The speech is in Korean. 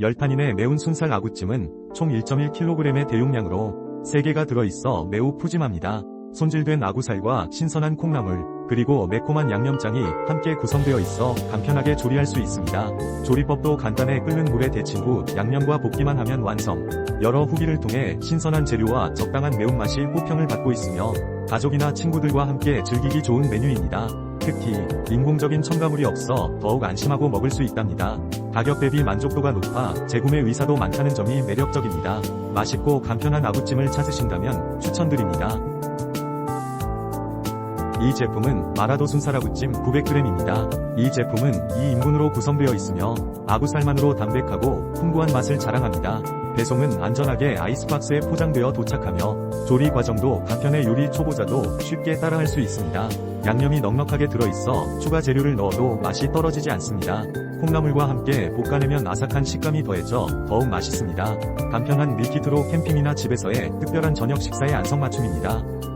열판인의 매운 순살 아구찜은 총 1.1kg의 대용량으로 3개가 들어있어 매우 푸짐합니다. 손질된 아구살과 신선한 콩나물, 그리고 매콤한 양념장이 함께 구성되어 있어 간편하게 조리할 수 있습니다. 조리법도 간단해 끓는 물에 데친 후 양념과 볶기만 하면 완성. 여러 후기를 통해 신선한 재료와 적당한 매운맛이 호평을 받고 있으며 가족이나 친구들과 함께 즐기기 좋은 메뉴입니다. 특히 인공적인 첨가물이 없어 더욱 안심하고 먹을 수 있답니다. 가격 대비 만족도가 높아 재구매 의사도 많다는 점이 매력적입니다. 맛있고 간편한 아구찜을 찾으신다면 추천드립니다. 이 제품은 마라도 순살아구찜 900g입니다. 이 제품은 2인분으로 구성되어 있으며 아구살만으로 담백하고 풍부한 맛을 자랑합니다. 배송은 안전하게 아이스박스에 포장되어 도착하며 조리 과정도 간편해 요리 초보자도 쉽게 따라할 수 있습니다. 양념이 넉넉하게 들어있어 추가 재료를 넣어도 맛이 떨어지지 않습니다. 콩나물과 함께 볶아내면 아삭한 식감이 더해져 더욱 맛있습니다. 간편한 밀키트로 캠핑이나 집에서의 특별한 저녁 식사에 안성맞춤입니다.